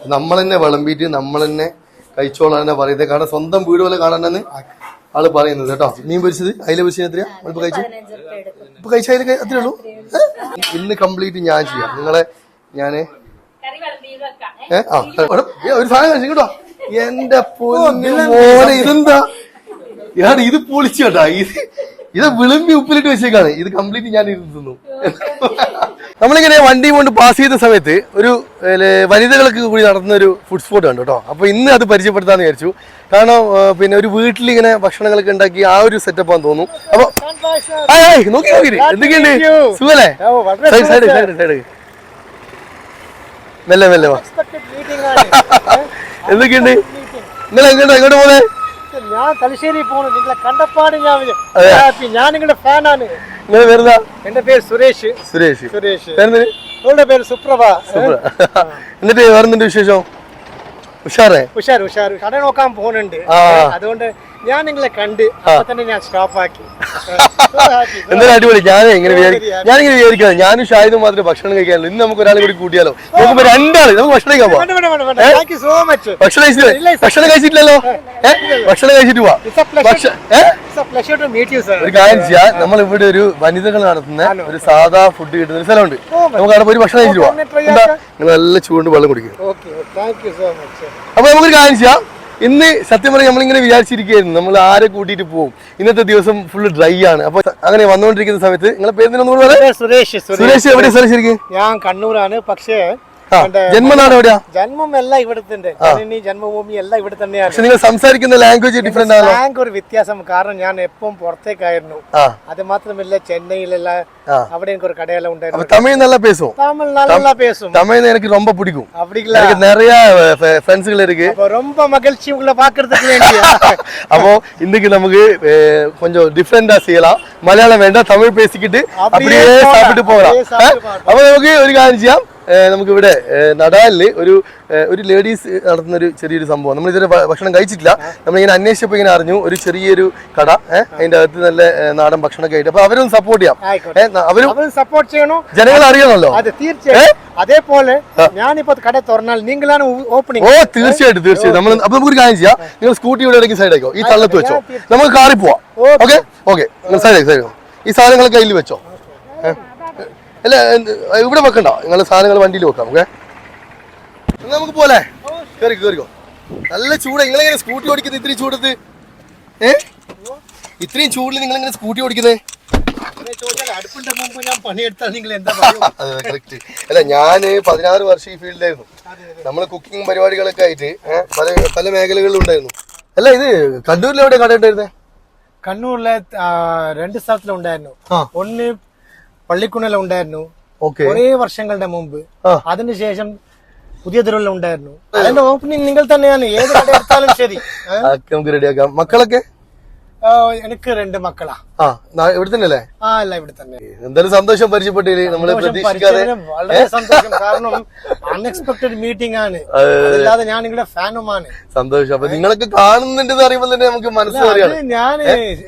നമ്മൾ തന്നെ വിളമ്പിയിട്ട് നമ്മൾ തന്നെ കഴിച്ചോളാൻ തന്നെ പറയുന്നത് കാരണം സ്വന്തം വീട് പോലെ കാണാനെന്ന് ആൾ പറയുന്നത് കേട്ടോ. മീൻ പൊരിച്ചത്? അതിലെ പൊരിച്ചത് എത്രയാ? ഇപ്പൊ കഴിച്ചു? ഇപ്പൊ കഴിച്ച അതിൽ അത്രേ ഉള്ളൂ? ഇന്ന് കംപ്ലീറ്റ് ഞാൻ ചെയ്യാം. നിങ്ങളെ ഞാൻ? ആ, ഒരു സാധനം കഴിച്ചു കേട്ടോ എന്റെ മോനെ ഇതെന്താ? ഇത് പൊളിച്ചു കേട്ടാ ഇത് ഇത് വിളിമ്പി ഉപ്പിലിട്ട് വെച്ചേക്കാണ്. ഇത് കംപ്ലീറ്റ് ഞാൻ ഇത് തിന്നു നമ്മളിങ്ങനെ വണ്ടി കൊണ്ട് പാസ് ചെയ്ത സമയത്ത് ഒരു വനിതകൾക്ക് കൂടി നടത്തുന്ന ഒരു ഫുഡ് സ്പോട്ട് കണ്ടു കേട്ടോ അപ്പൊ ഇന്ന് അത് പരിചയപ്പെടുത്താന്ന് വിചാരിച്ചു. കാരണം പിന്നെ ഒരു വീട്ടിൽ ഇങ്ങനെ ഭക്ഷണങ്ങളൊക്കെ ഉണ്ടാക്കി ആ ഒരു സെറ്റപ്പ് ആണെന്ന് തോന്നുന്നു. അപ്പൊ നോക്കി നോക്കി. എന്തൊക്കെയുണ്ട്? സുഖല്ലേ? സൈഡ് സൈഡ് സൈഡ് സൈഡ് മെല്ലെ മെല്ലെ വാ. എന്തൊക്കെയുണ്ട്? നിങ്ങൾ എങ്ങോട്ടാ എങ്ങോട്ട് ഞാൻ തലശ്ശേരി പോണു നിങ്ങളെ കണ്ടപ്പാട് ഞാൻ ഞാൻ നിങ്ങളുടെ ഫാനാണ് നിങ്ങൾ വരുന്ന? എന്റെ പേര് സുരേഷ്. സുരേഷ്. സുരേഷ്? നിങ്ങളുടെ പേര് സുപ്രഭ. എന്നിട്ട് വേറെന്തുണ്ട് വിശേഷം? ഉഷാറേ? ഉഷാർ ഉഷാർ. കട നോക്കാൻ പോകുന്നുണ്ട്. അതുകൊണ്ട് ഞാൻ നിങ്ങളെ കണ്ട് തന്നെ ഞാൻ സ്റ്റോപ്പ് ആക്കി. എന്തായാലും അടിപൊളി. ഞാൻ ഇങ്ങനെ വിചാരിക്കും ഞാനിങ്ങനെ വിചാരിക്കാം ഞാനും ഷാഹിദും മാത്രമേ ഭക്ഷണം കഴിക്കാനുള്ളൂ ഇന്ന് നമുക്ക് ഒരാളെ കൂടി കൂട്ടിയാലോ? നോക്കുമ്പോ രണ്ടാൾ. നമുക്ക് ഭക്ഷണം കഴിക്കാൻ സോ മച്ച് ഭക്ഷണം കഴിച്ചില്ല? ഭക്ഷണം കഴിച്ചിട്ടില്ലല്ലോ? ഭക്ഷണം കഴിച്ചിട്ട് പോവാ. ഒരു കാര്യം ചെയ്യാ. നമ്മൾ ഇവിടെ ഒരു വനിതകൾ നടത്തുന്ന ഒരു സാധാ ഫുഡ് കിട്ടുന്ന ഒരു സ്ഥലമുണ്ട്. നമുക്ക് അവിടെ പോയി ഭക്ഷണം കഴിച്ചിട്ട് പോവാം. നിങ്ങൾ നല്ല ചൂണ്ട് വെള്ളം കുടിക്കുക. അപ്പൊ നമുക്കൊരു കാര്യം ചെയ്യാം. ഇന്ന് സത്യം പറഞ്ഞാൽ നമ്മളിങ്ങനെ വിചാരിച്ചിരിക്കുകയായിരുന്നു. നമ്മൾ ആരെ കൂട്ടിയിട്ട് പോകും ഇന്നത്തെ ദിവസം ഫുള്ള് ഡ്രൈ ആണ്. അപ്പൊ അങ്ങനെ വന്നുകൊണ്ടിരിക്കുന്ന സമയത്ത് നിങ്ങളെ പേര് സുരേഷ് സുരേഷ് സുരേഷ് സ്ഥലം ശരിക്കും. ഞാൻ കണ്ണൂരാണ്. പക്ഷേ ആ, എന്റെ ജന്മനാട് എവിടെയാ ജന്മം എല്ലാം ഇവിടെ തന്നെ ജനനി ജന്മഭൂമി എല്ലാം ഇവിടെ തന്നെയാണ് പക്ഷെ നിങ്ങൾ സംസാരിക്കുന്ന ലാംഗ്വേജ് ഡിഫറെന്റ് ആണല്ലോ ബാങ്ക് ഒരു വ്യത്യാസം കാരണം ഞാൻ എപ്പം പുറത്തേക്കായിരുന്നു ആ അത് മാത്രമല്ല ചെന്നൈയിലെല്ലാം ആ. അവിടെ എനിക്ക് ഒരു കടയെല്ലാം അപ്പൊ ഉണ്ടായിരുന്നു തമിഴ് നല്ല പേസും തമിഴ് நல்லா பேசும் തമിഴ് എനിക്ക് ரொம்ப പിടിക്കും அப்படிங்களா எனக்கு நிறைய ஃப்ரெண்ட்ஸுகள் இருக்கு அப்ப ரொம்ப மகிழ்ச்சி உங்களை பாக்குறதுக்கு வேண்டிய அப்போ இன்னைக்கு நமக்கு அஹ், கொஞ்சம் டிஃப்ரெண்டா செய்யலாம் மலையாளம் வேண்டாம் தமிழ் பேசிக்கிட்டு அப்படியே அப்படியே போகலாம். சாப்பிட்டு போகலாம் அப்படியே சாப்பிட்டு ഏഹ്? അപ്പൊ നമുക്ക് ഒരു കാര്യം ചെയ്യാം ഏഹ്, നമുക്ക് ഇവിടെ ഏഹ്, നടാലിൽ ഒരു ഏഹ്, ഒരു ലേഡീസ് നടത്തുന്ന ഒരു ചെറിയൊരു സംഭവം. നമ്മൾ ഇതുവരെ ഭക്ഷണം കഴിച്ചിട്ടില്ല. നമ്മളിങ്ങനെ അന്വേഷിച്ചപ്പോൾ ഇങ്ങനെ അറിഞ്ഞു. ഒരു ചെറിയൊരു കട ഏഹ്, അതിന്റെ അകത്ത് നല്ല ഏഹ്, നാടൻ ഭക്ഷണമൊക്കെ ആയിട്ട്. അപ്പൊ അവരും സപ്പോർട്ട് ചെയ്യാം. ഏഹ്, അവരും സപ്പോർട്ട് ചെയ്യണം? ജനങ്ങൾ അറിയണമല്ലോ? അത് തീർച്ചയായും. അതേപോലെ ഞാനിപ്പോ കട തുറന്നാൽ നിങ്ങളാണ് ഓപ്പണിംഗ് ഓ തീർച്ചയായിട്ടും തീർച്ചയായിട്ടും. തീർച്ചയായും നമ്മൾ അപ്പൊ നമുക്കൊരു കാര്യം ചെയ്യാം. നിങ്ങൾ സ്കൂട്ടി ഇവിടെ ഇടയ്ക്ക് സൈഡ് ആയിക്കോ ഈ തള്ളത്ത് വെച്ചോ? നമുക്ക് കാറി പോവാം. ഓക്കെ. ഓക്കെ? സൈഡ് സൈഡ് ഈ സാധനങ്ങൾ കയ്യിൽ വെച്ചോ? ഏ? അല്ല ഇവിടെ വെക്കണ്ട. നിങ്ങൾ സാധനങ്ങൾ വണ്ടിയിൽ വെക്കാം ഓക്കെ നമുക്ക് പോലെ കേറി കേറിക്കോ നല്ല ചൂട്. നിങ്ങളെങ്ങനെ സ്കൂട്ടി ഓടിക്കുന്നത് ഇത്രയും ചൂടത്ത്? ഏ? ഇത്രയും ചൂടിൽ നിങ്ങൾ ഇങ്ങനെ സ്കൂട്ടി ഓടിക്കുന്നത് ഞാൻ അല്ല ഞാൻ പതിനാറ് വർഷം ഈ ഫീൽഡിലായിരുന്നു. നമ്മൾ കുക്കിംഗ് പരിപാടികളൊക്കെ ആയിട്ട് പല പല മേഖലകളിലും ഉണ്ടായിരുന്നു അല്ല ഇത് കണ്ണൂരിൽ എവിടെ കട ഉണ്ടായിരുന്നേ കണ്ണൂരിലെ രണ്ട് സ്ഥലത്തിലുണ്ടായിരുന്നു. ഒന്ന് പള്ളിക്കുണല ഉണ്ടായിരുന്നു. കുറെ വർഷങ്ങളുടെ മുമ്പ്. അതിനുശേഷം പുതിയ തെരുവിൽ ഉണ്ടായിരുന്നു. അതിന്റെ ഓപ്പണിംഗ് നിങ്ങൾ തന്നെയാണ്. ഏത് കട എടുത്താലും ശരി? നമുക്ക് റെഡിയാക്കാം മക്കളൊക്കെ? എനിക്ക് രണ്ട് മക്കളാ. ഇവിടെ തന്നെ അല്ലേ ആ അല്ല ഇവിടെ തന്നെ. എന്തായാലും സന്തോഷം പരിചയപ്പെട്ടില്ലേ? നമ്മൾ വളരെ സന്തോഷം. കാരണം അൺഎക്സ്പെക്ടഡ് മീറ്റിംഗ് ആണ്. അല്ലാതെ ഞാൻ നിങ്ങളുടെ ഫാനുമാണ്. സന്തോഷം. അപ്പൊ നിങ്ങളൊക്കെ കാണുന്നുണ്ടെന്ന് അറിയുമ്പോൾ തന്നെ നമുക്ക് മനസ്സിലറിയാം ഞാൻ ഞാൻ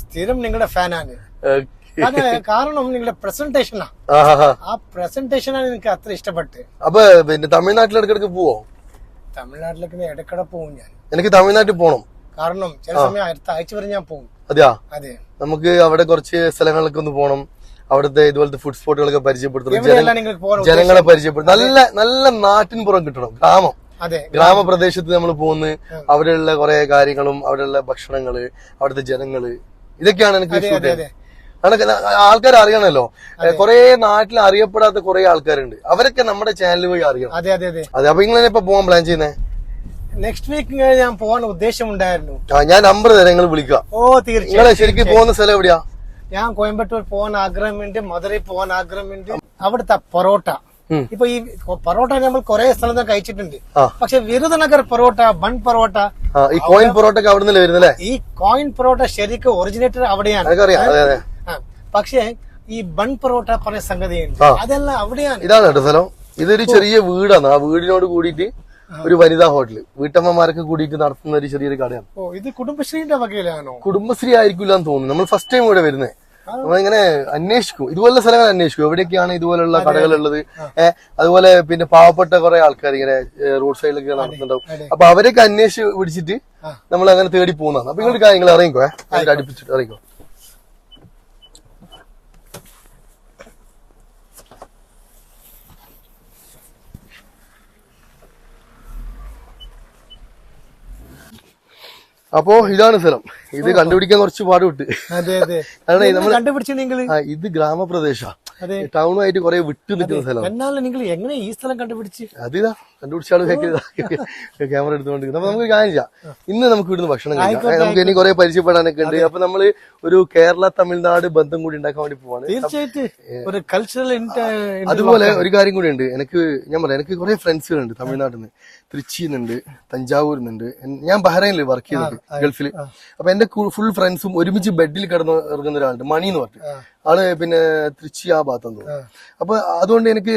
സ്ഥിരം നിങ്ങളുടെ ഫാനാണ്. അത് കാരണം നിങ്ങളുടെ പ്രസന്റേഷനാ ആ. പ്രസന്റേഷനാണ് എനിക്ക് അത്ര ഇഷ്ടപ്പെട്ട്. അപ്പൊ പിന്നെ തമിഴ്നാട്ടിൽ ഇടക്കിടക്ക് പോവോ? തമിഴ്നാട്ടിലേക്ക് ഇടയ്ക്കിടെ പോകും ഞാൻ. എനിക്ക് തമിഴ്നാട്ടിൽ പോണം. കാരണം ചില സമയം അടുത്ത ആഴ്ച വരെ ഞാൻ പോകും അതെയാ? അതെ. നമുക്ക് അവിടെ കുറച്ച് സ്ഥലങ്ങളിലൊക്കെ ഒന്ന് പോണം. അവിടുത്തെ ഇതുപോലത്തെ ഫുഡ് സ്പോട്ടുകളൊക്കെ പരിചയപ്പെടുത്തണം. ജനങ്ങളെ പരിചയപ്പെടുത്തണം. നല്ല നല്ല നാട്ടിൻ പുറം കിട്ടണം. ഗ്രാമം. അതെ. ഗ്രാമപ്രദേശത്ത് നമ്മൾ പോകുന്ന. അവിടെയുള്ള കുറെ കാര്യങ്ങളും അവിടെയുള്ള ഭക്ഷണങ്ങൾ അവിടുത്തെ ജനങ്ങൾ. ഇതൊക്കെയാണ് എനിക്ക് ആൾക്കാർ അറിയണല്ലോ. കുറെ നാട്ടിൽ അറിയപ്പെടാത്ത കുറെ ആൾക്കാരുണ്ട്. അവരൊക്കെ നമ്മുടെ ചാനൽ വഴി അറിയണം. അതെ അതെ അതെ. അതെ അപ്പൊ ഇങ്ങനെ ഇപ്പൊ പോകാൻ പ്ലാൻ ചെയ്യുന്നേ? നെക്സ്റ്റ് വീക്ക് ഞാൻ പോകാൻ ഉദ്ദേശമുണ്ടായിരുന്നു ആ ഞാൻ നമ്പർ തരാം നിങ്ങൾ വിളിക്കുക. ഓ തീർച്ചയായും ശരിക്കും പോകുന്ന സ്ഥലം എവിടെയാ? ഞാൻ കോയമ്പത്തൂർ പോകാൻ ആഗ്രഹമുണ്ട് മധുരൈ പോകാൻ ആഗ്രഹമുണ്ട് അവിടുത്തെ പൊറോട്ട. ഇപ്പൊ ഈ പൊറോട്ട നമ്മൾ കൊറേ സ്ഥലത്ത് കഴിച്ചിട്ടുണ്ട്. പക്ഷെ വിരുദനഗർ പൊറോട്ട ബൺ പൊറോട്ട ഈ കോയിൻ വരുന്നല്ലേ? ഈ കോയിൻ പൊറോട്ട ശരിക്കും ഒറിജിനേറ്റർ അവിടെയാണ് പക്ഷേ ഈ ബൺ പൊറോട്ട പറഞ്ഞ സംഗതിയുണ്ട്. അതെല്ലാം അവിടെയാണ്. ഇതാണ് കേട്ടോ സ്ഥലം. ഇതൊരു ചെറിയ വീടാണ്. ആ വീടിനോട് കൂടിയിട്ട് ഒരു വനിതാ ഹോട്ടൽ വീട്ടമ്മമാരൊക്കെ കൂടിയിട്ട് നടത്തുന്ന ഒരു ചെറിയൊരു കടയാണ്. ഓ ഇത് കുടുംബശ്രീന്റെ വകയിലാണോ? കുടുംബശ്രീ ആയിരിക്കില്ല എന്ന് തോന്നുന്നു. നമ്മൾ ഫസ്റ്റ് ടൈം ഇവിടെ വരുന്നത് നമ്മളിങ്ങനെ അന്വേഷിക്കും. ഇതുപോലെ സ്ഥലങ്ങൾ അന്വേഷിക്കും. എവിടെയൊക്കെയാണ് ഇതുപോലുള്ള കടകൾ ഉള്ളത് ഏഹ് അതുപോലെ പിന്നെ പാവപ്പെട്ട കുറെ ആൾക്കാർ ഇങ്ങനെ റോഡ് സൈഡിലൊക്കെ നടക്കുന്നുണ്ടാവും. അപ്പൊ അവരൊക്കെ അന്വേഷിച്ച് പിടിച്ചിട്ട് നമ്മൾ അങ്ങനെ തേടി പോകുന്നതാണ്. അപ്പൊ ഇങ്ങോട്ട് കാര്യങ്ങൾ നിങ്ങൾ ഇറങ്ങിക്കോ ഏഹ് അതിൽ അടുപ്പിച്ചിട്ട് ഇറങ്ങിക്കോ അപ്പോ ഇതാണ് സ്ഥലം. ഇത് കണ്ടുപിടിക്കാൻ കുറച്ച് പാടുവിട്ട് കണ്ടുപിടിച്ചു ഇത് ഗ്രാമപ്രദേശ. അതെ. ടൗണുമായിട്ട് കുറെ വിട്ടു നിൽക്കുന്ന സ്ഥലം എന്നാലും നിങ്ങൾ എങ്ങനെ ഈ സ്ഥലം കണ്ടുപിടിച്ച്? അതിതാ കണ്ടുപിടിച്ചാലും ക്യാമറ എടുത്തുകൊണ്ട് അപ്പൊ നമുക്ക് ചെയ്യാം. ഇന്ന് നമുക്ക് ഇവിടുന്ന് ഭക്ഷണം കഴിക്കാം. നമുക്ക് ഇനി കുറെ പരിചയപ്പെടാനൊക്കെ ഉണ്ട്. അപ്പൊ നമ്മൾ ഒരു കേരള തമിഴ്നാട് ബന്ധം കൂടി ഉണ്ടാക്കാൻ വേണ്ടി പോവാണ്. തീർച്ചയായിട്ടും. അതുപോലെ ഒരു കാര്യം കൂടി ഉണ്ട്. എനിക്ക് ഞാൻ പറയാം എനിക്ക് കുറെ ഫ്രണ്ട്സുകളുണ്ട് തമിഴ്നാട്ടിൽ നിന്ന് തൃച്ചിയിൽ നിന്നുണ്ട് തഞ്ചാവൂരിൽ നിന്നുണ്ട് എൻ- ഞാൻ ബഹ്റൈനിൽ വർക്ക് ചെയ്തിട്ടുണ്ട് ഗൾഫിൽ അപ്പൊ എന്റെ ഫുൾ ഫ്രണ്ട്സും ഒരുമിച്ച് ബെഡിൽ കിടന്ന് ഇറങ്ങുന്ന ഒരാളുണ്ട് മണി എന്ന് പറഞ്ഞു ആള് പിന്നെ തൃച്ചി ആ ഭാഗത്തെന്ന് തോന്നുന്നു അപ്പൊ അതുകൊണ്ട് എനിക്ക്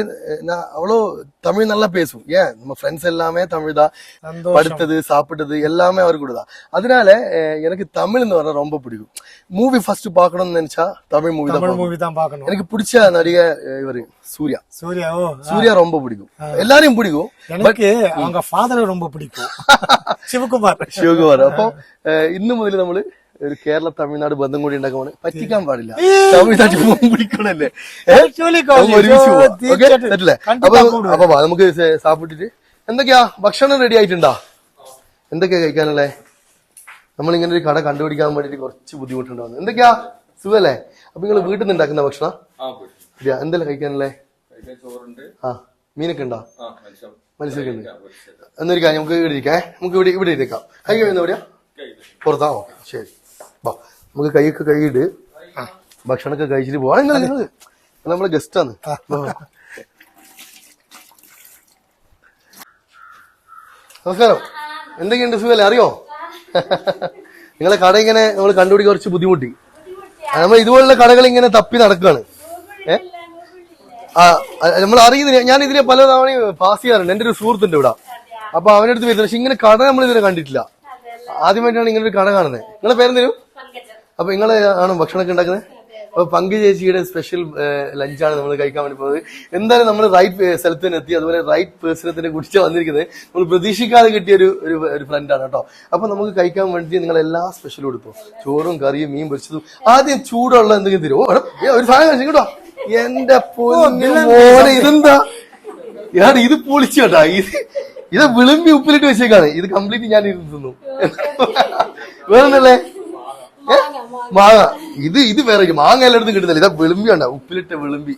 நான் அவ்வளோ தமிழ் நல்லா பேசும் ஏன் நம்ம ஃப்ரெண்ட்ஸ் எல்லாமே தமிழ் தான் சந்தோஷம். படுத்தது சாப்பிட்டது எல்லாமே அவர் கூட தான் அதனால அஹ், எனக்கு தமிழ்னு வர ரொம்ப பிடிக்கும் மூவி ஃபர்ஸ்ட் பார்க்கணும்னு நினைச்சா தமிழ் மூவி தான் தமிழ் பார்க்கணும். மூவி தான் பார்க்கணும் எனக்கு பிடிச்ச நடிகை அஹ், இவரு சூர்யா சூர்யா ஓ சூர்யா ரொம்ப பிடிக்கும் எல்லாரையும் பிடிக்கும் எனக்கு அவங்க ஃபாதர் ரொம்ப பிடிக்கும் சிவகுமார் ശിവകുമാർ അപ്പൊ ഏഹ്, ഇന്ന് മുതൽ നമ്മള് ഒരു കേരള തമിഴ്നാട് ബന്ധം കൂടി ഉണ്ടാക്കാൻ പറ്റിക്കാൻ പാടില്ല തമിഴ്നാട്ടിൽ പോകുമ്പോൾ പിടിക്കണല്ലേ ഏഹ്? Actually, നമുക്ക് college. ഒരുമിച്ച് ഓ, പോവാം. Okay? തീർച്ചയായിട്ടും. പറ്റില്ലേ? കണ്ടിട്ടാ അപ്പൊ കൂടുക. അപ്പൊ വാ, നമുക്ക് സെ- സാപ്പിട്ടിട്ട് എന്തൊക്കെയാ ഭക്ഷണം റെഡി ആയിട്ടുണ്ടോ എന്തൊക്കെയാ കഴിക്കാനുള്ളേ നമ്മളിങ്ങനെ ഒരു കട കണ്ടുപിടിക്കാൻ വേണ്ടിട്ട് കുറച്ച് ബുദ്ധിമുട്ടുണ്ടാവുന്നു എന്തൊക്കെയാ സുഖല്ലേ അപ്പൊ നിങ്ങൾ വീട്ടിൽ നിന്ന് ഉണ്ടാക്കുന്ന ഭക്ഷണം ആ പോയി ഇല്ല എന്തെല്ലാം കഴിക്കാനുള്ളേ കഴിക്കാൻ ചോറുണ്ട് ആ മീനൊക്കെ ഉണ്ടോ ആ മത്സ്യം മനസ്സിലാക്കി. ഉണ്ട് പൊരിച്ചത്. എന്നൊരു കാര്യം നമുക്ക് ഇവിടെ ഇരിക്കാം നമുക്ക് ഇവിടെ ഇവിടെ ഇരിക്കാം കൈ കഴിയുന്ന എവിടെയാ? പുറത്താവോ പുറത്താ? ഓക്കെ ശരി. ബാ നമുക്ക് കൈയൊക്കെ കൈയിട്ട് ഭക്ഷണമൊക്കെ കഴിച്ചിട്ട് പോവാ. നിങ്ങൾ നിങ്ങൾ നമ്മളെ ഗസ്റ്റാണ് നമസ്കാരം. എന്തൊക്കെയുണ്ട് സുഖല്ലേ? അറിയോ? നിങ്ങളെ കട ഇങ്ങനെ നമ്മൾ കണ്ടുപിടിക്കാൻ കുറച്ച് ബുദ്ധിമുട്ടി. നമ്മൾ ഇതുപോലുള്ള കടകൾ ഇങ്ങനെ തപ്പി നടക്കുകയാണ് നമ്മൾ അറിയുന്നില്ല. ഞാൻ ഇതിനെ പല തവണയും പാസ് ചെയ്യാറുണ്ട്. എന്റെ ഒരു സുഹൃത്തുണ്ട് ഇവിടെ. അപ്പൊ അവന്റെ അടുത്ത് വരുന്നത്. പക്ഷെ ഇങ്ങനെ കട നമ്മൾ ഇതിനെ കണ്ടിട്ടില്ല. ആദ്യമായിട്ടാണ് ഇങ്ങനെ ഒരു കട കാണുന്നത്. നിങ്ങളെ പേരെന്തരും അപ്പൊ നിങ്ങളെ ആണ് ഭക്ഷണമൊക്കെ ഉണ്ടാക്കുന്നത്? അപ്പൊ പങ്ക് ചേച്ചിയുടെ സ്പെഷ്യൽ ലഞ്ചാണ് നമ്മൾ കഴിക്കാൻ വേണ്ടി പോകുന്നത്. എന്തായാലും നമ്മൾ റൈറ്റ് സ്ഥലത്ത് തന്നെ എത്തി. അതുപോലെ റൈറ്റ് പേഴ്സണെ തന്നെ കുറിച്ച് വന്നിരിക്കുന്നത്. നമ്മൾ പ്രതീക്ഷിക്കാതെ കിട്ടിയ ഒരു ഒരു ഫ്രണ്ടാണ് കേട്ടോ. അപ്പൊ നമുക്ക് കഴിക്കാൻ വേണ്ടി നിങ്ങൾ എല്ലാ സ്പെഷ്യലും കൊടുത്തു ചോറും കറിയും മീൻ പൊരിച്ചതും. ആദ്യം ചൂടുള്ള എന്തെങ്കിലും തരുമോ ഒരു സാധനം കഴിച്ചു കേട്ടോ എന്റെ മോനെ ഇതെന്താ? ഞാൻ ഇത് പൊളിച്ചു കേട്ടാ ഇത് ഇത് വിളിമ്പി ഉപ്പിലിട്ട് വെച്ചേക്കാണ്. ഇത് കംപ്ലീറ്റ് ഞാൻ ഇത് തിന്നു. വേറെന്നല്ലേ മാങ്ങ. ഇത് ഇത് വേറെ മാങ്ങ എല്ലായിടത്തും കിട്ടുന്നില്ല. ഇതാ വിളിമ്പി ഉണ്ടാ ഉപ്പിലിട്ട വിളിമ്പി.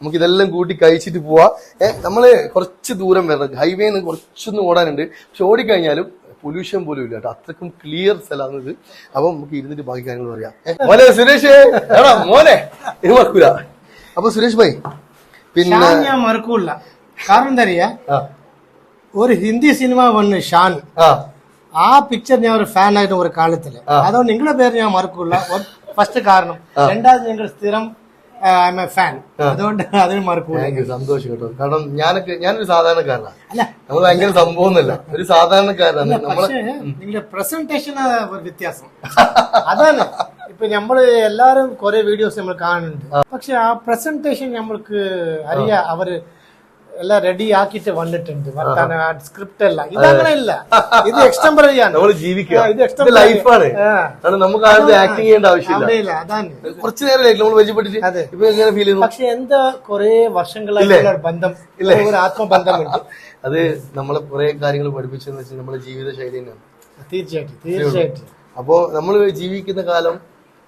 നമുക്ക് ഇതെല്ലാം കൂട്ടി കഴിച്ചിട്ട് പോവാ. ഏഹ് നമ്മൾ കുറച്ച് ദൂരം വരണം. ഹൈവേ നിന്ന് കുറച്ചൊന്ന് ഓടാനുണ്ട്. പക്ഷെ ഓടിക്കഴിഞ്ഞാലും പൊല്യൂഷൻ പോലും ഇല്ല കേട്ടോ. അത്രക്കും ക്ലിയർ സ്ഥലമാണ് ഇത്. അപ്പൊ നമുക്ക് ഇരുന്നിട്ട് ബാക്കി കാര്യങ്ങൾ പറയാം. മോനെ സുരേഷ്. മോനെ. ഇത് മറക്കൂല. അപ്പൊ സുരേഷ് ഭായി പിന്നെ ഷാൻ ഞാൻ മറക്കൂല. കാരണം എന്താ അറിയാ? ആ. ഒരു ഹിന്ദി സിനിമ വന്ന് ഷാൻ ആ. ആ പിക്ചർ ഞാൻ ഒരു ഫാൻ ആയിരുന്നു ഒരു കാലത്തിൽ. അതുകൊണ്ട് നിങ്ങളുടെ പേര് ഞാൻ മറക്കൂല. ഫസ്റ്റ് കാരണം. രണ്ടാമത് ഞങ്ങൾ സ്ഥിരം ഫാൻ അതുകൊണ്ട് അതിന് മറക്കൂല. താങ്ക് യു സന്തോഷം കേട്ടോ. കാരണം ഞാനൊക്കെ ഞാനൊരു സാധാരണക്കാരനാണ് അല്ല. നമ്മൾ ഭയങ്കര സംഭവമൊന്നുമല്ല. ഒരു സാധാരണക്കാരനാണ്. നമ്മളെ പക്ഷേ നിങ്ങളുടെ പ്രസന്റേഷൻ വ്യത്യാസം. അതാണ്. ഇപ്പൊ നമ്മൾ എല്ലാരും കുറെ വീഡിയോസ് നമ്മൾ കാണുന്നുണ്ട്. പക്ഷെ ആ പ്രസന്റേഷൻ നമ്മൾക്ക് അറിയാ അവർ എല്ലാം റെഡി ആക്കിയിട്ട് വന്നിട്ടുണ്ട്. വർത്താന സ്ക്രിപ്റ്റ് അല്ല. ഇതങ്ങനെ ഇല്ല ഇത് എക്സ്റ്റംപററി ആണ് നമ്മൾ ജീവിക്കുക. ഇത് ലൈഫാണ് കാരണം നമുക്ക് ആക്ടിങ് ചെയ്യേണ്ട ആവശ്യമില്ല. അതാണ്. കുറച്ച് നേരം നമ്മൾ. ഇപ്പൊ എങ്ങനെ ഫീൽ ചെയ്യുന്നു? പക്ഷെ എന്താ കുറെ വർഷങ്ങളായിട്ടുള്ള ബന്ധം ബന്ധം ഒരു ആത്മബന്ധമുണ്ട്. അത് നമ്മളെ കുറെ കാര്യങ്ങൾ പഠിപ്പിച്ചെന്ന് വെച്ചാൽ നമ്മുടെ ജീവിത ശൈലി തന്നെയാണ്. തീർച്ചയായിട്ടും തീർച്ചയായിട്ടും. അപ്പോ നമ്മൾ ജീവിക്കുന്ന കാലം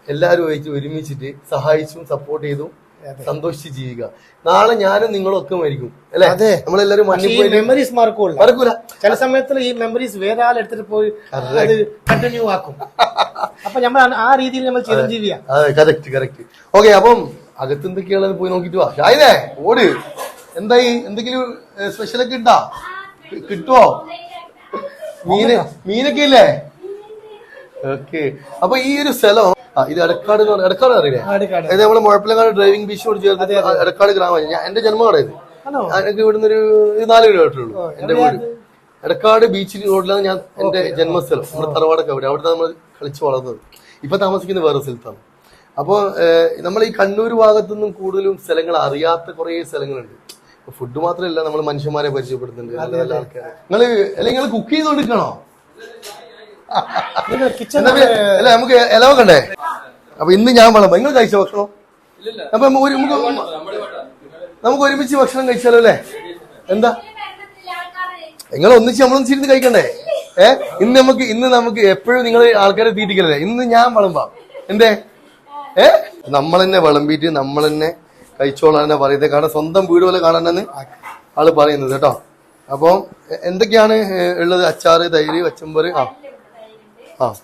എല്ലാവരും ആയിട്ട് ഒരുമിച്ചിട്ട് സഹായിച്ചും സപ്പോർട്ട് ചെയ്തും സന്തോഷിച്ച് ജീവിക്കുക. നാളെ ഞാനും നിങ്ങളും ഒക്കെ മരിക്കും അല്ലെ? അതെ. നമ്മളെല്ലാരും മെമ്മറീസ് മറക്കൂല. മറക്കൂല. ചില സമയത്തിൽ ഈ മെമ്മറീസ് വേറെ ആളെടുത്തിട്ട് പോയി അത് കണ്ടിന്യൂ ആക്കും. അപ്പൊ നമ്മൾ ആ രീതിയിൽ നമ്മൾ ചിരഞ്ജീവിയാ. അതെ കറക്റ്റ് കറക്റ്റ് ഓക്കെ അപ്പം അകത്ത് എന്തൊക്കെയാണ് പോയി നോക്കിട്ട് വാ. ഓട്. എന്തായി? എന്തെങ്കിലും സ്പെഷ്യൽ ഒക്കെ ഉണ്ടാ കിട്ടുവോ? മീന് മീനൊക്കെ ഇല്ലേ? ഓക്കെ അപ്പൊ ഈ ഒരു സ്ഥലം ഇത് എടക്കാട് എടക്കാട് അറിയില്ലേ. അതായത് നമ്മളെ മുഴപ്പിലങ്ങാട് ഡ്രൈവിംഗ് ബീച്ചോട് ചേർത്ത് എടക്കാട് ഗ്രാമം. ഞാൻ എന്റെ ജന്മകട ഇത്. എനിക്ക് ഇവിടുന്ന് ഒരു നാല് കിലോമീറ്റർ ഉള്ളൂ. എന്റെ വീട്. എടക്കാട് ബീച്ച് റോഡിലാണ് ഞാൻ എന്റെ ജന്മസ്ഥലം. നമ്മുടെ തറവാടൊക്കെ അവിടെ. അവിടെ നമ്മൾ കളിച്ചു വളർന്നത്. ഇപ്പൊ താമസിക്കുന്നത് വേറെ സ്ഥലത്താണ്. അപ്പോൾ നമ്മൾ ഈ കണ്ണൂർ ഭാഗത്തുനിന്നും കൂടുതലും സ്ഥലങ്ങൾ അറിയാത്ത കുറേ സ്ഥലങ്ങളുണ്ട്. ഫുഡ് മാത്രമല്ല നമ്മൾ മനുഷ്യന്മാരെ പരിചയപ്പെടുത്തുന്നുണ്ട്. നല്ല നല്ല ആൾക്കാരെ. നിങ്ങൾ അല്ലെങ്കിൽ നിങ്ങൾ കുക്ക് ചെയ്തോണ്ടിരിക്കണോ കിച്ചൻ അല്ല നമുക്ക് എലവ് വെക്കണ്ടേ അപ്പൊ ഇന്ന് ഞാൻ വേണം നിങ്ങൾ കഴിച്ച ഭക്ഷണം? അപ്പൊ നമുക്ക് നമുക്ക് ഒരുമിച്ച് ഭക്ഷണം കഴിച്ചാലോ അല്ലേ? എന്താ? നിങ്ങൾ ഒന്നിച്ച് നമ്മളൊന്നിച്ച് ഇരുന്ന് കഴിക്കണ്ടേ? ഏ? ഇന്ന് നമുക്ക് ഇന്ന് നമുക്ക് എപ്പോഴും നിങ്ങൾ ആൾക്കാരെ തീറ്റിക്കലല്ലേ? ഇന്ന് ഞാൻ വിളമ്പാം. എന്തേ? ഏ? നമ്മൾ തന്നെ വിളമ്പിയിട്ട് നമ്മൾ തന്നെ കഴിച്ചോളാൻ തന്നെ പറയുന്നത്. കാരണം സ്വന്തം വീട് പോലെ കാണാനെന്ന് ആൾ പറയുന്നത് കേട്ടോ. അപ്പം എന്തൊക്കെയാണ് ഉള്ളത്? അച്ചാറ് തൈര് വച്ചമ്പറ് ആ. ആ.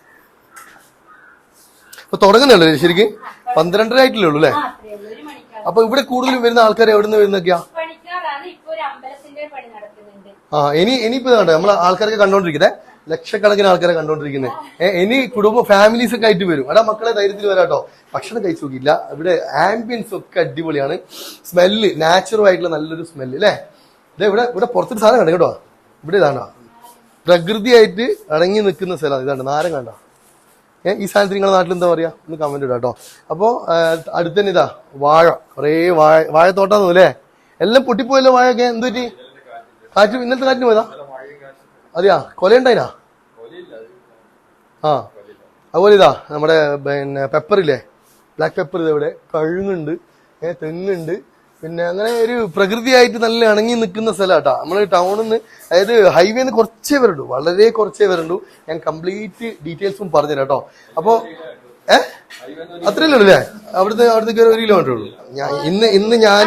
അപ്പൊ തുടങ്ങുന്നല്ലോ ശരിക്കും? പന്ത്രണ്ടര ആയിട്ടില്ലേ ഉള്ളൂ അല്ലേ? അപ്പൊ ഇവിടെ കൂടുതലും വരുന്ന ആൾക്കാർ എവിടെ നിന്ന് വരുന്നൊക്കെയാ ആ ഇനി ഇനിയിപ്പോ കണ്ടോ നമ്മളെ ആൾക്കാരൊക്കെ കണ്ടോണ്ടിരിക്കുന്നത് ലക്ഷക്കണക്കിന് ആൾക്കാരെ കണ്ടോണ്ടിരിക്കുന്നത് ഇനി കുടുംബ ഫാമിലീസ് ഒക്കെ ആയിട്ട് വരും. എടാ മക്കളെ ധൈര്യത്തിൽ വരാട്ടോ ഭക്ഷണം കഴിച്ചു നോക്കിയില്ല. ഇവിടെ ആംബിയൻസ് ഒക്കെ അടിപൊളിയാണ്. സ്മെല്ല് നാച്ചുറൽ ആയിട്ടുള്ള നല്ലൊരു സ്മെല്ല് അല്ലേ ഇതേ ഇവിടെ ഇവിടെ പുറത്തൊരു സാധനം കണ്ടോ കേട്ടോ? ഇവിടെ ഇതാണ്ടോ പ്രകൃതിയായിട്ട് അടങ്ങി നിൽക്കുന്ന സ്ഥലമാണ് ഇതാണ് നാരം കണ്ടോ? ഈ സാധനത്തിന് നിങ്ങളുടെ നാട്ടിൽ എന്താ പറയാ? ഒന്ന് കമന്റ് ഇടാം കേട്ടോ അപ്പോ അടുത്ത് തന്നെ ഇതാ വാഴ. കുറേ വാഴ വാഴത്തോട്ടാന്ന് അല്ലേ? എല്ലാം പൊട്ടിപ്പോയല്ലോ വാഴയൊക്കെ. എന്ത് പറ്റി? കാറ്റ് ഇന്നലത്തെ കാറ്റിന് പോയതാ? അതെയാ? കൊലയുണ്ടായിനാ ആ. അതുപോലെ ഇതാ നമ്മുടെ പിന്നെ പെപ്പർ ഇല്ലേ? ബ്ലാക്ക് പെപ്പർ ഇത് ഇവിടെ കഴുങ്ങുണ്ട് ഏഹ് തെങ്ങുണ്ട്. പിന്നെ അങ്ങനെ ഒരു പ്രകൃതിയായിട്ട് നല്ല ഇണങ്ങി നിൽക്കുന്ന സ്ഥലം കേട്ടോ നമ്മൾ ടൗണിൽ നിന്ന് അതായത് ഹൈവേന്ന് കുറച്ചേ വരുള്ളൂ. വളരെ കുറച്ചേ വരുള്ളൂ. ഞാൻ കംപ്ലീറ്റ് ഡീറ്റെയിൽസും പറഞ്ഞുതരാം കേട്ടോ. അപ്പോ ഏ? അത്രയല്ലേ ഉള്ളൂ അല്ലേ? അവിടുത്തെ അവിടുത്തെ ഒരു കിലോമീറ്റർ ഉള്ളൂ. ഞാൻ ഇന്ന് ഇന്ന് ഞാൻ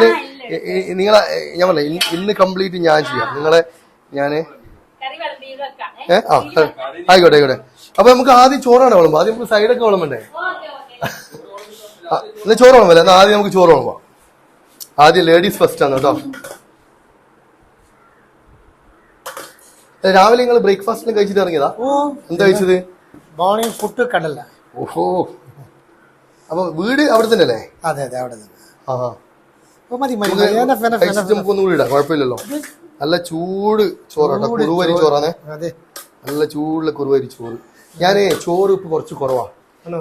നിങ്ങളെ ഞാൻ പറഞ്ഞ ഇന്ന് കംപ്ലീറ്റ് ഞാൻ ചെയ്യാം. നിങ്ങളെ ഞാൻ കറി വിളമ്പിയത് വെക്കാം ഏ? ആ ആയിക്കോട്ടെ ആയിക്കോട്ടെ. അപ്പൊ നമുക്ക് ആദ്യം ചോറാണ് വിളമ്പോ ആദ്യം നമുക്ക് സൈഡൊക്കെ വിളമ്പണ്ടേ? എന്നാ ചോറ് വിളമ്പല്ലേ? എന്നാ ആദ്യം നമുക്ക് ചോറ് വിളമ്പാം ആദ്യം ലേഡീസ് ഫസ്റ്റ് ആണ് കേട്ടോ. രാവിലെ നിങ്ങൾ ബ്രേക്ക്ഫാസ്റ്റിന് കഴിച്ചിട്ട് ഇറങ്ങിയതാ? എന്താ കഴിച്ചത്? മോർണിംഗ് ഫുഡ് കടല. ഓഹോ. അപ്പൊ വീട് അവിടെ തന്നെ അല്ലേ അതെ അതെ അവിടെ തന്നെ. ആ കൂടി ഇടാം കുഴപ്പമില്ലല്ലോ. നല്ല ചൂട് ചോറാട്ടോ കുറുവരി ചോറാണേ. നല്ല ചൂടുള്ള കുറുവരി ചോറ്. ഞാനേ ചോറ് ഇപ്പൊ കുറച്ച് കുറവാണ്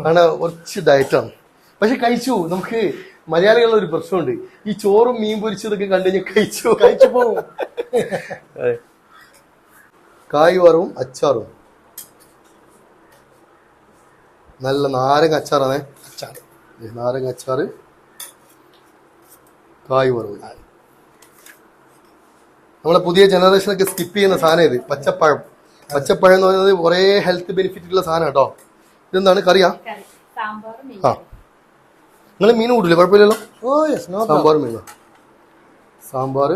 ആണോ? കുറച്ച് ഡയറ്റാണ് പക്ഷെ കഴിച്ചു നമുക്ക് മലയാളികളുടെ ഒരു പ്രശ്നമുണ്ട്. ഈ ചോറും മീൻ പൊരിച്ചതൊക്കെ കണ്ടു കഴിഞ്ഞാൽ കഴിച്ചു കഴിച്ചു പോകും. കായ് വറവും അച്ചാറും. നല്ല നാരങ്ങ അച്ചാറാണേ. അച്ചാർ നാരങ്ങ അച്ചാറ് കായ് വറവ് നമ്മളെ പുതിയ ജനറേഷനൊക്കെ സ്കിപ്പ് ചെയ്യുന്ന സാധനം ഇത്. പച്ചപ്പഴം. പച്ചപ്പഴം എന്ന് പറയുന്നത് കുറേ ഹെൽത്ത് ബെനിഫിറ്റ് ഉള്ള സാധനം കേട്ടോ. ഇതെന്താണ്? കറിയാ? കറി. സാമ്പാറും മീൻ ആ നിങ്ങൾ മീൻ കൂട്ടില്ല? കുഴപ്പമില്ലല്ലോ? ഓ യെസ് നോ സാമ്പാർ മീനോ സാമ്പാർ.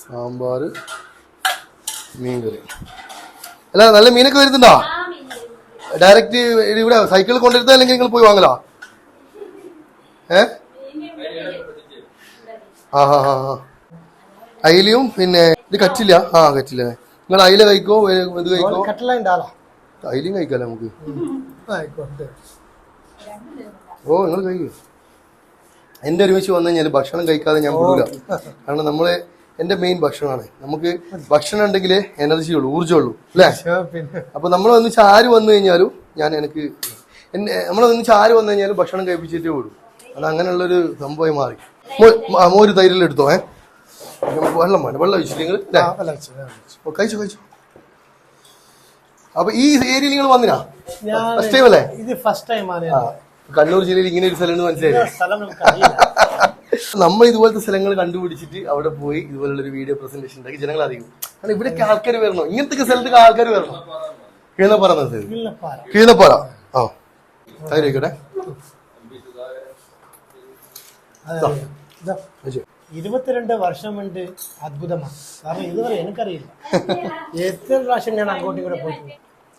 സാമ്പാർ മീൻ കറി അല്ല നല്ല മീനൊക്കെ വരുന്നുണ്ടോ? ആ മീൻ ഡയറക്റ്റ് ഇവിടെ സൈക്കിളിൽ കൊണ്ടിരുത്താ അല്ലെങ്കിൽ നിങ്ങൾ പോയി വാങ്ങലോ? ഏ? ആ ഹാ ഹാ ഹാ അയിലും പിന്നെ ഇത് കറ്റില്ല ആ കറ്റില്ല നിങ്ങൾ അയില കഴിക്കോ? ഇത് കഴിക്കോ? അയിലും ഉണ്ടാളാ കഴിക്കാലോ നമുക്ക്? ആയിക്കോട്ടെ. ഓ നിങ്ങൾ കഴിക്കൂ. എന്റെ ഒരുമിച്ച് വന്നു കഴിഞ്ഞാൽ ഭക്ഷണം കഴിക്കാതെ ഞാൻ പോകില്ല കാരണം നമ്മൾ എന്റെ മെയിൻ ഭക്ഷണമാണ്. നമുക്ക് ഭക്ഷണം ഉണ്ടെങ്കിൽ എനർജി ഉള്ളൂ ഊർജം ഉള്ളൂ അല്ലേ അപ്പൊ നമ്മൾ ഒന്നിച്ച് ആര് വന്നു കഴിഞ്ഞാലും ഞാൻ എനിക്ക് നമ്മൾ ഒന്നിച്ച് ആര് വന്നു കഴിഞ്ഞാലും ഭക്ഷണം കഴിപ്പിച്ചിട്ടേ വിടും അത് അങ്ങനെയുള്ളൊരു സംഭവം മാറി. മോര് തൈരിൽ എടുത്തോ ഏ? നമുക്ക് വെള്ളം വേണം. വെള്ളം വെച്ചു. കഴിച്ചു കഴിച്ചു. അപ്പൊ ഈ ഏരിയയിൽ നിങ്ങൾ വന്നിനാ? ഫസ്റ്റ് ടൈം അല്ലേ? ഇത് ഫസ്റ്റ് ടൈം ആണ്. കണ്ണൂർ ജില്ലയിൽ ഇങ്ങനെ ഒരു സ്ഥലം മനസ്സിലായി? നമ്മൾ ഇതുപോലത്തെ സ്ഥലങ്ങൾ കണ്ടുപിടിച്ചിട്ട് അവിടെ പോയി ഇതുപോലുള്ള ഒരു വീഡിയോ പ്രസന്റേഷൻ ഉണ്ടാക്കി ജനങ്ങൾ അറിയും കാരണം ഇവിടേക്ക് ആൾക്കാർ വരണോ. ഇങ്ങനത്തെ സ്ഥലത്ത് ആൾക്കാർ വരണോ. കീഴപ്പാറ കീഴപ്പാറ ആ ഇതാ. ഇരുപത്തിരണ്ട് വർഷം കൊണ്ട് അത്ഭുതമാണ്. കാരണം ഇതുവരെ എനിക്കറിയില്ല. എത്ര പ്രാവശ്യം ഞാൻ അങ്ങോട്ടും ഇവിടെ പോയിട്ടുണ്ട്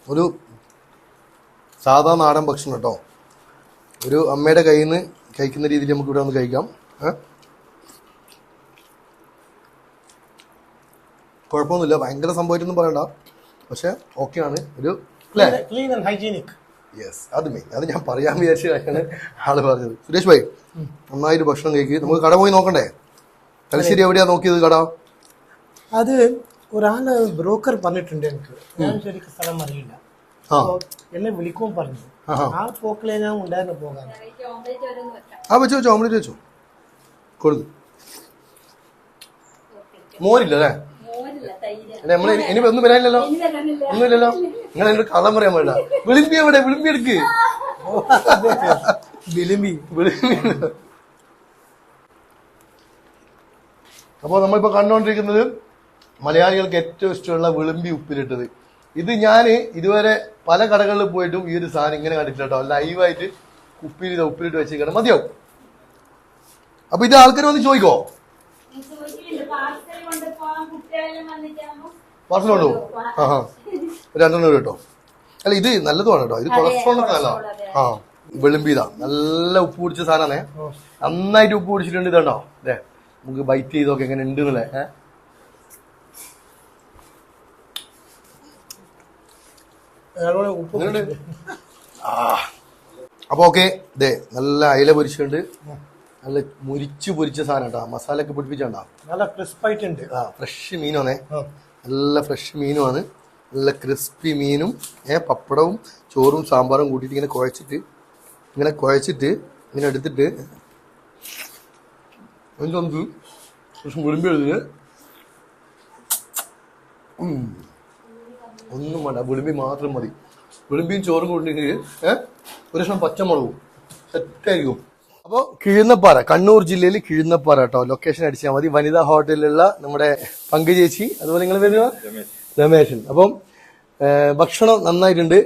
ഒരു സാധാ നാടൻ ഭക്ഷണം കേട്ടോ. ഒരു അമ്മയുടെ കയ്യിൽ നിന്ന് കഴിക്കുന്ന രീതിയിൽ നമുക്ക് ഇവിടെ വന്ന് കഴിക്കാം? കുഴപ്പമൊന്നുമില്ല. ഭയങ്കര സംഭവിച്ചൊന്നും പറയണ്ട. പക്ഷെ ഓക്കെ ആണ്. ഒരു ക്ലീൻ ആൻഡ് ഹൈജീനിക് യെസ് അത് മെയിൻ അത് ഞാൻ പറയാൻ വിചാരിച്ച കാര്യമാണ് ആൾ പറഞ്ഞത്. സുരേഷ് ഭായി നന്നായിട്ട് ഭക്ഷണം കഴിക്കുക നമുക്ക് കട പോയി നോക്കണ്ടേ? തലശ്ശേരി എവിടെയാ നോക്കിയത് കട? അത് ഒരാൾ ബ്രോക്കർ പറഞ്ഞിട്ടുണ്ട് എനിക്ക്. ഞാൻ ശരിക്കും സ്ഥലം അറിയില്ല. എന്നെ വിളിക്കും പറഞ്ഞു. ആ പോക്കിലെ ഞാൻ ഉണ്ടായിരുന്നു പോകാൻ. ആ വെച്ചോ വെച്ചു ഓംലെറ്റ് വെച്ചു. കൊടുത്തു മോരില്ല അല്ലേ നമ്മൾ ഇനി- ഒന്നും വരാനില്ലല്ലോ? ഒന്നുമില്ലല്ലോ? നിങ്ങൾ എന്നോട് കള്ളം പറയാൻ പാടില്ല. വിളിമ്പി എവിടെ? വിളിമ്പി എടുക്ക്. വിളിമ്പി വിളിമ്പി. അപ്പോൾ നമ്മളിപ്പോൾ കണ്ടുകൊണ്ടിരിക്കുന്നത് മലയാളികൾക്ക് ഏറ്റവും ഇഷ്ടമുള്ള വിളിമ്പി ഉപ്പിലിട്ടത്. ഇത് ഞാൻ ഇതുവരെ പല കടകളിൽ പോയിട്ടും ഈ ഒരു സാധനം ഇങ്ങനെ കണ്ടിട്ടില്ല കേട്ടോ. ലൈവായിട്ട് ഉപ്പിൽ ഇത് ഉപ്പിലിട്ട് വെച്ചിരിക്കണം മതിയാവും. അപ്പൊ ഇത് ആൾക്കാർ വന്ന് ചോദിക്കോ? പാർസൽ കൊണ്ടു ആ ആ ഒരു രണ്ടെണ്ണം കേട്ടോ. അല്ല ഇത് നല്ലതുമാണ് കേട്ടോ. ഇത് കൊളസ്ട്രോളിനൊക്കെ നല്ല ആ വെളുമ്പി ഇതാ നല്ല ഉപ്പ് പിടിച്ച സാധനമാണേ നന്നായിട്ട് ഉപ്പ് പിടിച്ചിട്ടുണ്ട് ഇതുണ്ടോ? അതെ നമുക്ക് ബൈറ്റ് ചെയ്തൊക്കെ എങ്ങനെ ഉണ്ട് എന്നല്ലേ ഏ? അതുപോലെ ഉപ്പ് അപ്പൊ ഓക്കെ ഇതേ നല്ല അയില പൊരിച്ചുണ്ട് നല്ല മുരിച്ച് പൊരിച്ച സാധനം കേട്ടോ മസാല ഒക്കെ പൊടിപ്പിച്ചാ നല്ല ക്രിസ്പായിട്ടുണ്ട്. ആ ഫ്രഷ് മീനാണേ നല്ല ഫ്രഷ് മീനുമാണ് നല്ല ക്രിസ്പി മീനും ഏ പപ്പടവും ചോറും സാമ്പാറും കൂട്ടിയിട്ട് ഇങ്ങനെ കുഴച്ചിട്ട് ഇങ്ങനെ കുഴച്ചിട്ട് ഇങ്ങനെ എടുത്തിട്ട് എന്തൊന്ന് 그, 무슨 എടുത്തിട്ട് 음. ഒന്നും വേണ്ട. വിളിമ്പി മാത്രം മതി. വിളിമ്പിയും ചോറും കൂട്ടിട്ട് ഏഹ് ഒരു ലക്ഷം പച്ചമുളകും സെറ്റായിരിക്കും അപ്പോൾ കിഴുന്നപ്പാറ കണ്ണൂർ ജില്ലയിൽ കിഴുന്നപ്പാറ കേട്ടോ. ലൊക്കേഷൻ അടിച്ചാൽ മതി. വനിതാ ഹോട്ടലിലുള്ള നമ്മുടെ പങ്കുചേച്ചി അതുപോലെ നിങ്ങൾ വരുക രമേശൻ. അപ്പം ഭക്ഷണം നന്നായിട്ടുണ്ട്.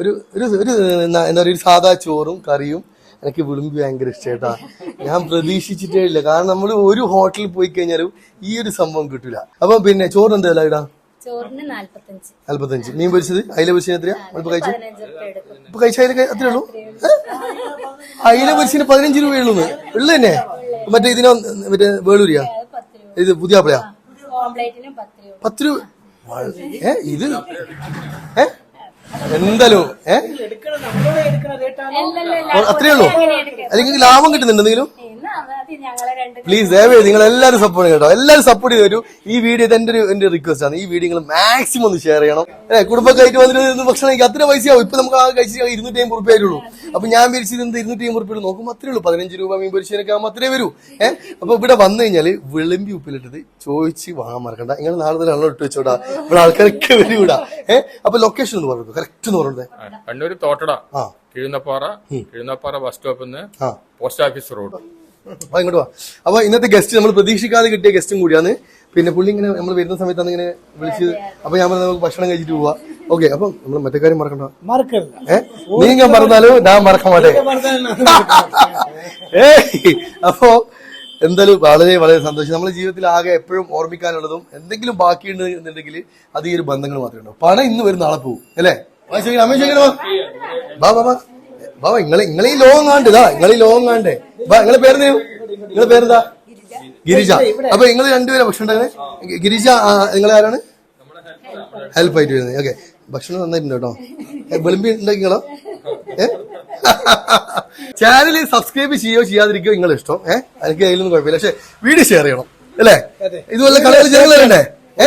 ഒരു ഒരു ഒരു എന്താ പറയുക ഒരു സാധാ ചോറും കറിയും എനിക്ക് വിളുമ്പി ഭയങ്കര ഇഷ്ടേട്ടാ ഞാൻ പ്രതീക്ഷിച്ചിട്ടേ ഇല്ല. കാരണം നമ്മൾ ഒരു ഹോട്ടലിൽ പോയി കഴിഞ്ഞാലും ഈ ഒരു സംഭവം കിട്ടില്ല അപ്പൊ പിന്നെ ചോറ് എന്തായാലും ഇടാ? നാല്പത്തഞ്ച്. മീൻ പൊരിച്ചത്? അയില പൊരിച്ചത് എത്രയാ? കഴിച്ചു ഇപ്പൊ കഴിച്ച അയില അത്രേ ഉള്ളൂ? അയില പൊരിച്ചതിന് പതിനഞ്ച് രൂപയുള്ളൂ ഉള്ളു തന്നെ? മറ്റേ ഇതിനോ മറ്റേ വേളൂരിയാ? ഇത് പുതിയ പത്ത് രൂപ ഏ ഇത് ഏ? എന്തായാലും ഏ? അത്രയേ ഉള്ളൂ. അല്ലെങ്കിൽ ലാഭം കിട്ടുന്നുണ്ട് എന്തെങ്കിലും ഇന്ന് അത് ഞങ്ങളെ രണ്ട് പ്ലീസ് ദയവേത് നിങ്ങൾ എല്ലാവരും സപ്പോർട്ട് കേട്ടോ. എല്ലാവരും സപ്പോർട്ട് ചെയ്തു ഈ വീഡിയോ എന്റെ ഒരു എന്റെ റിക്വസ്റ്റ് ആണ്. ഈ വീഡിയോ നിങ്ങൾ മാക്സിമം ഒന്ന് ഷെയർ ചെയ്യണം. അല്ലെ? കുടുംബക്കായിട്ട് വന്നിട്ട് ഭക്ഷണം എനിക്ക് അത്ര പൈസയാവും. ഇപ്പൊ നമുക്ക് ആ കഴിച്ച് ഇരുന്നൂറ്റി അമ്പത് റുപ്യ ആയിട്ടുള്ളൂ അപ്പൊ ഞാൻ വിരിച്ചത് എന്ത് ഇരുന്നൂറ്റി അമ്പത് റുപ്യ നോക്കുമ്പോൾ അത്രേ ഉള്ളൂ. പതിനഞ്ച് രൂപ മീൻ പൊരിച്ചതിനൊക്കെ ആകുമ്പോൾ അത്രേ വരൂ. ഏഹ് അപ്പൊ ഇവിടെ വന്നു കഴിഞ്ഞാൽ വിളമ്പി ഉപ്പിലിട്ടത് ചോദിച്ച് വാങ്ങാൻ മറക്കണ്ട. നിങ്ങൾ നാളെ തന്നെ വെള്ളം ഇട്ട് വെച്ചോടാ. ഇവിടെ ആൾക്കാരൊക്കെ വരൂടാ. ഏഹ് അപ്പൊ ലൊക്കേഷൻ ഒന്ന് പറഞ്ഞു കറക്റ്റ് എന്ന് പറഞ്ഞത് കണ്ണൂർ തോട്ടട. കിഴുന്നപ്പാറ. കിഴുന്നപ്പാറ ബസ് സ്റ്റോപ്പിൽ നിന്ന് പോസ്റ്റ് ഓഫീസ് റോഡ് അപ്പൊ ഇങ്ങോട്ട് വാ. അപ്പൊ ഇന്നത്തെ ഗസ്റ്റ് നമ്മൾ പ്രതീക്ഷിക്കാതെ കിട്ടിയ ഗസ്റ്റും കൂടിയാണ്. പിന്നെ പുള്ളി ഇങ്ങനെ നമ്മൾ വരുന്ന സമയത്താണ് ഇങ്ങനെ വിളിച്ചത് അപ്പൊ ഞാൻ പറഞ്ഞു നമുക്ക് ഭക്ഷണം കഴിച്ചിട്ട് പോവാ. ഓക്കെ അപ്പൊ നമ്മൾ മറ്റേ കാര്യം മറക്കണ്ട. ഏഹ് നീങ്ങ മറന്നാലും ഞാൻ മറക്കാൻ മാറ്റേ ഏയ്! അപ്പോ എന്തായാലും വളരെ വളരെ സന്തോഷം. നമ്മുടെ ജീവിതത്തിൽ ആകെ എപ്പോഴും ഓർമ്മിക്കാനുള്ളതും എന്തെങ്കിലും ബാക്കിയുണ്ടെന്നുണ്ടെങ്കിൽ അത് ഈ ഒരു ബന്ധങ്ങൾ മാത്രമേ ഉണ്ടാവും പണം ഇന്ന് വരുന്ന നാളെ പോകും അല്ലേ? ചോദിക്കണോ ബാ ബാ ബാ ബാ നിങ്ങളെ നിങ്ങളെ ഈ ലോകം കാണ്ട് ഇതാ നിങ്ങളെ ഈ ലോകം കാണ്ടേ ബാ നിങ്ങളെ പേര് നിങ്ങളെ പേരെന്താ? ഗിരിജ. അപ്പൊ നിങ്ങൾ രണ്ടുപേരെ ഭക്ഷണം ഉണ്ടാക്കണേ? ഗിരിജ നിങ്ങൾ നിങ്ങളെ ആരാണ്? ഹെൽപ്പ് ആയിട്ട് വരുന്നത്. ഓക്കെ ഭക്ഷണം നന്നായിട്ടുണ്ട് കേട്ടോ. വെളുമ്പി ഉണ്ടാക്കിങ്ങളോ ഏ? ചാനൽ സബ്സ്ക്രൈബ് ചെയ്യോ ചെയ്യാതിരിക്കോ നിങ്ങളെ ഇഷ്ടം. ഏഹ് എനിക്ക് അതിലൊന്നും കുഴപ്പമില്ല. പക്ഷെ വീഡിയോ ഷെയർ ചെയ്യണം. അല്ലേ? ഇതുപോലെ കളകൾ ജനങ്ങളല്ലേ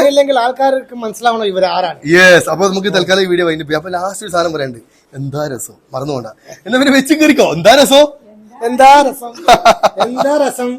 ഇല്ലെങ്കിൽ ആൾക്കാർക്ക് മനസ്സിലാവണം ഇവർ ആരാണ്? യെസ് അപ്പൊ നമുക്ക് തൽക്കാലം വീഡിയോ വൈകിട്ട് പോയി അപ്പൊ ലാസ്റ്റ് ഒരു സാധനം പറയാനുണ്ട്. എന്താ രസം? മറന്നുകൊണ്ട എന്നാ പിന്നെ വെച്ചും കയറിക്കോ. എന്താ രസം? എന്താ രസം? എന്താ രസം?